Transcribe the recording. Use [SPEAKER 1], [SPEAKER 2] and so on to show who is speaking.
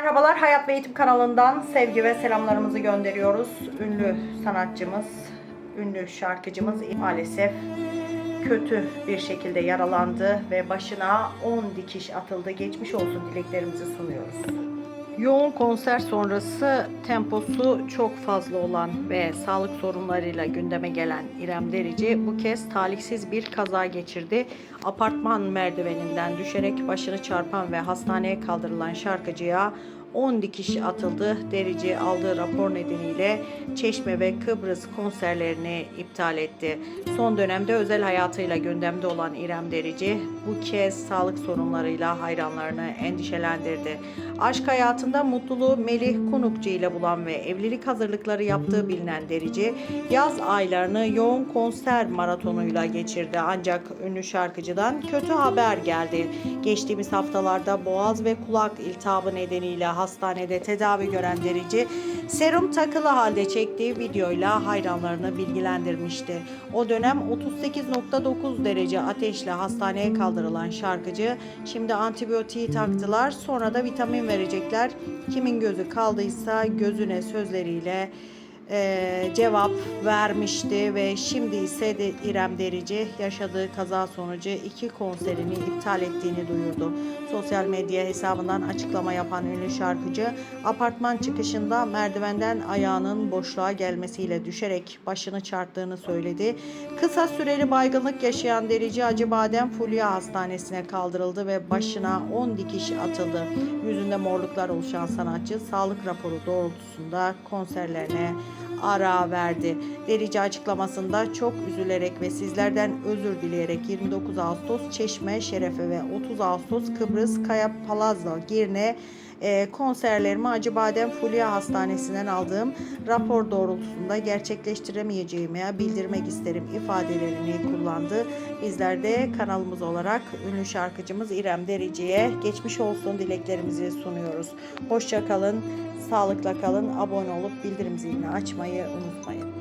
[SPEAKER 1] Merhabalar Hayat ve Eğitim kanalından sevgi ve selamlarımızı gönderiyoruz. Ünlü sanatçımız, ünlü şarkıcımız maalesef kötü bir şekilde yaralandı ve başına 10 dikiş atıldı. Geçmiş olsun dileklerimizi sunuyoruz. Yoğun konser sonrası temposu çok fazla olan ve sağlık sorunlarıyla gündeme gelen İrem Derici bu kez talihsiz bir kaza geçirdi. Apartman merdiveninden düşerek başını çarpan ve hastaneye kaldırılan şarkıcıya 10 dikiş atıldı. Derici aldığı rapor nedeniyle Çeşme ve Kıbrıs konserlerini iptal etti. Son dönemde özel hayatıyla gündemde olan İrem Derici bu kez sağlık sorunlarıyla hayranlarını endişelendirdi. Aşk hayatında mutluluğu Melih Konukçu ile bulan ve evlilik hazırlıkları yaptığı bilinen Derici, yaz aylarını yoğun konser maratonuyla geçirdi. Ancak ünlü şarkıcıdan kötü haber geldi. Geçtiğimiz haftalarda boğaz ve kulak iltihabı nedeniyle hastanede tedavi gören Derici, serum takılı halde çektiği videoyla hayranlarını bilgilendirmişti. O dönem 38.9 derece ateşle hastaneye kaldırılan şarkıcı şimdi antibiyotiği taktılar sonra da vitamin verecekler. Kimin gözü kaldıysa gözüne sözleriyle eee, cevap vermişti ve şimdi ise de İrem Derici yaşadığı kaza sonucu iki konserini iptal ettiğini duyurdu. Sosyal medya hesabından açıklama yapan ünlü şarkıcı apartman çıkışında merdivenden ayağının boşluğa gelmesiyle düşerek başını çarptığını söyledi. Kısa süreli baygınlık yaşayan Derici Acıbadem Fulya Hastanesi'ne kaldırıldı ve başına 10 dikiş atıldı. Yüzünde morluklar oluşan sanatçı sağlık raporu doğrultusunda konserlerine ara verdi. Derici açıklamasında çok üzülerek ve sizlerden özür dileyerek 29 Ağustos Çeşme Şerefe ve 30 Ağustos Kıbrıs Kaya Palazzo Girne e, konserlerimi Acıbadem Fulya Hastanesi'nden aldığım rapor doğrultusunda gerçekleştiremeyeceğimi bildirmek isterim ifadelerini kullandı. Bizler de kanalımız olarak ünlü şarkıcımız İrem Derici'ye geçmiş olsun dileklerimizi sunuyoruz. Hoşça kalın, sağlıkla kalın, abone olup bildirim zilini açmayı unutmayın.